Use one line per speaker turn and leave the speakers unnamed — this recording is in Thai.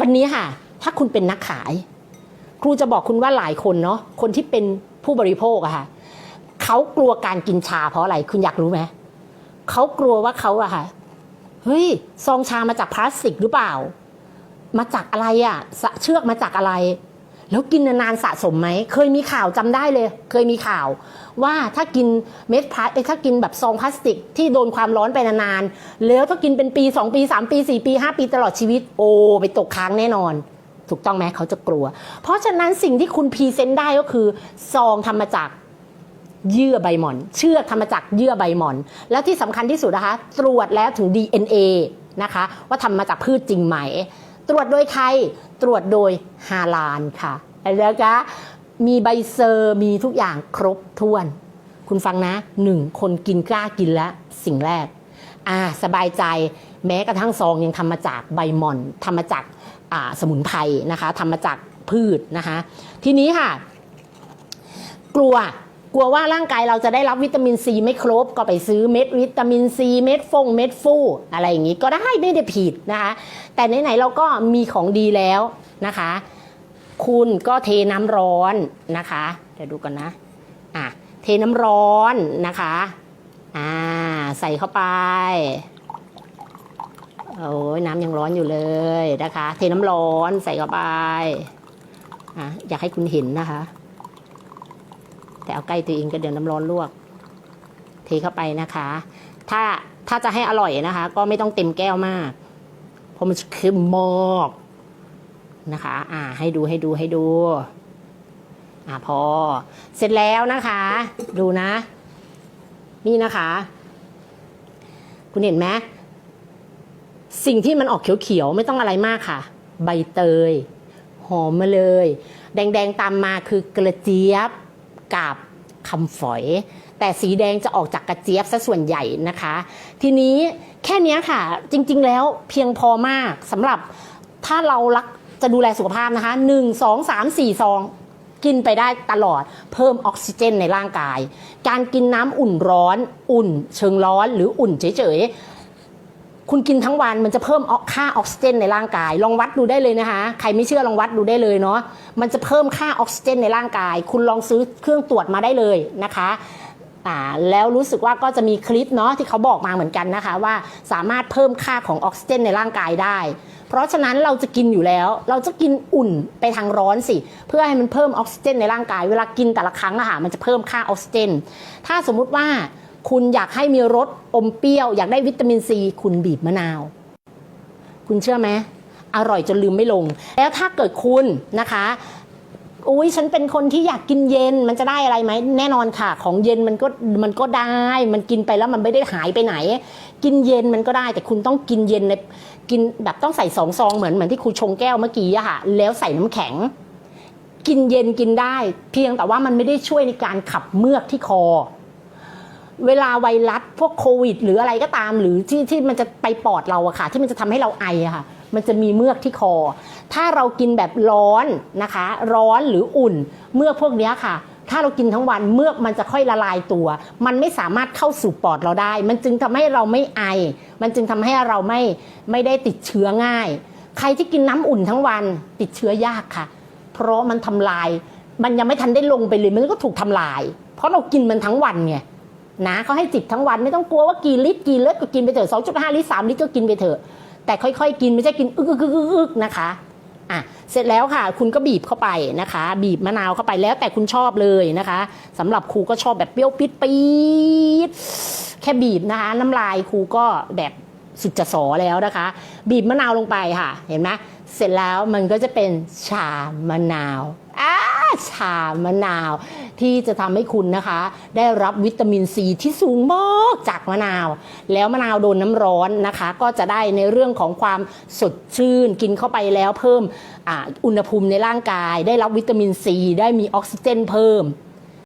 วันนี้ค่ะ ถ้าคุณเป็นนักขาย ครูจะบอกคุณว่าหลายคนเนาะคนที่เป็นผู้บริโภคอะค่ะเขากลัวการกินชาเพราะอะไร คุณอยากรู้ไหมเขากลัวว่าเขาอะค่ะเฮ้ยซองชามาจากพลาสติกหรือเปล่า มาจากอะไรอะสะเชือกมาจากอะไร แล้วกินนานๆสะสมไหม เคยมีข่าวจำได้เลย เคยมีข่าว ว่าถ้ากินเม็ดพลาสเอ้ยถ้ากินแบบซองพลาสติกที่โดนความร้อนไปนานๆ แล้วถ้ากินเป็นปี 2 ปี 3 ปี 4 ปี 5 ปีตลอดชีวิต โอ้ ไปตกค้างแน่นอน ถูกต้องไหมเขาจะกลัว เพราะฉะนั้นสิ่งที่คุณพรีเซนต์ได้ก็คือ ซองทำมาจากเยื่อใบหมอน เชือกทำมาจากเยื่อใบหมอน แล้วที่สำคัญที่สุดนะคะ ตรวจแล้วถึง DNA นะคะ ว่าทำมาจากพืชจริงไหม ตรวจโดยใคร ตรวจโดยฮาลานค่ะแล้วก็มีใบเซอร์มีทุกอย่างครบถ้วน คุณฟังนะหนึ่งคนกินกล้ากินแล้วสิ่งแรกอ่าสบายใจแม้กระทั่งซองยังทำมาจากใบหม่อนทำมาจากอ่าสมุนไพรนะคะทำมาจากพืชนะคะ ทีนี้ค่ะ กลัว กลัวว่าร่างกายเราจะได้รับวิตามินซีไม่ครบก็ไปซื้อเม็ดวิตามินซีเม็ดฟงเม็ดฟูอะไรอย่างนี้ก็ได้ไม่ได้ผิดนะคะ แต่ไหนๆเราก็มีของดีแล้วนะคะ คุณก็เทน้ำร้อนนะคะเดี๋ยวดูกันนะอะเทน้ำร้อนนะคะอ่าใส่เข้าไปโอ้ยน้ำยังร้อนอยู่เลยนะคะ เทน้ำร้อนใส่เข้าไปอะอยากให้คุณเห็นนะคะ แต่เอาใกล้ตัวเองก็เดี๋ยวน้ำร้อนลวก เทเข้าไปนะคะ ถ้าถ้าจะให้อร่อยนะคะ ก็ไม่ต้องเต็มแก้วมากเพราะมันจะเค็มมากนะคะ อ่า ให้ดูให้ดูให้ดู อ่าพอ เสร็จแล้วนะคะ ดูนะ นี่นะคะ คุณเห็นไหมสิ่งที่มันออกเขียวๆ ไม่ต้องอะไรมากค่ะ ใบเตย หอมมาเลย แดงๆ ตามมาคือกระเจี๊ยบ กับคำฝอย แต่สีแดงจะออกจากกระเจี๊ยบซะส่วนใหญ่นะคะ ทีนี้แค่นี้ค่ะจริงๆแล้วเพียงพอมากสำหรับถ้าเรารักจะดูแลสุขภาพนะคะ 1 2 3 4ซองกินไปได้ตลอดเพิ่มออกซิเจนในร่างกาย การกินน้ำอุ่นร้อน อุ่น เชิงร้อนหรืออุ่นเฉยๆ คุณกินทั้งวันมันจะเพิ่มค่าออกซิเจนในร่างกาย ลองวัดดูได้เลยนะคะ ใครไม่เชื่อลองวัดดูได้เลยเนาะมันจะเพิ่มค่าออกซิเจนในร่างกาย คุณลองซื้อเครื่องตรวจมาได้เลยนะคะอ่าแล้วรู้สึกว่าก็จะมีคลิปเนาะที่เขาบอกมาเหมือนกันนะคะ ว่าสามารถเพิ่มค่าของออกซิเจนในร่างกายได้ เพราะฉะนั้นเราจะกินอยู่แล้ว เราจะกินอุ่นไปทางร้อนสิ เพื่อให้มันเพิ่มออกซิเจนในร่างกาย เวลากินแต่ละครั้งอะค่ะมันจะเพิ่มค่าออกซิเจน ถ้าสมมุติว่า คุณอยากให้มีรสอมเปรี้ยว อยากได้วิตามินซี คุณบีบมะนาว คุณเชื่อไหมอร่อยจนลืมไม่ลง แล้วถ้าเกิดคุณนะคะอุ้ยฉันเป็นคนที่อยากกินเย็นมันจะได้อะไรไหมแน่นอนค่ะ ของเย็นมันก็มันก็ได้ มันกินไปแล้วมันไม่ได้หายไปไหน กินเย็นมันก็ได้ แต่คุณต้องกินเย็นในกินแบบต้องใส่สองซองเหมือนเหมือนที่ครูชงแก้วเมื่อกี้อะค่ะ แล้วใส่น้ำแข็ง กินเย็นกินได้ เพียงแต่ว่ามันไม่ได้ช่วยในการขับเมือกที่คอ เวลาไวรัสพวกโควิด หรืออะไรก็ตาม หรือที่ที่มันจะไปปอดเราอะค่ะ ที่มันจะทำให้เราไออะค่ะ มันจะมีเมือกที่คอ ถ้าเรากินแบบร้อนนะคะ ร้อนหรืออุ่น เมือกพวกนี้ค่ะ ถ้าเรากินทั้งวันเมือกมันจะค่อยละลายตัว มันไม่สามารถเข้าสู่ปอดเราได้ มันจึงทำให้เราไม่ไอ มันจึงทำให้เราไม่ไม่ได้ติดเชื้อง่าย ใครที่กินน้ำอุ่นทั้งวันติดเชื้อยากค่ะ เพราะมันทำลาย มันยังไม่ทันได้ลงไปเลยมันก็ถูกทำลาย เพราะเรากินมันทั้งวันไง นะเขาให้จิบทั้งวันไม่ต้องกลัวว่ากี่ลิตรกี่เลิตรก็กินไปเถอะ2.5ลิตร3ลิตรก็กินไปเถอะ แต่ค่อยๆ กินไม่ใช่กินอึกอึกอึกอึกนะคะอะเสร็จแล้วค่ะ คุณก็บีบเข้าไปนะคะ บีบมะนาวเข้าไปแล้วแต่คุณชอบเลยนะคะสำหรับครูก็ชอบแบบเปรี้ยวปิดปี๊ดแค่บีบนะคะ น้ำลายครูก็แบบสุดจะสอแล้วนะคะ บีบมะนาวลงไปค่ะ เห็นไหมเสร็จแล้วมันก็จะเป็นชามะนาวอ่าชามะนาว ที่จะทำให้คุณนะคะ ได้รับวิตามินซีที่สูงมากจากมะนาว แล้วมะนาวโดนน้ำร้อนนะคะ ก็จะได้ในเรื่องของความสดชื่น กินเข้าไปแล้วเพิ่มออุณหภูมิในร่างกาย ได้รับวิตามินซีได้มีออกซิเจนเพิ่ม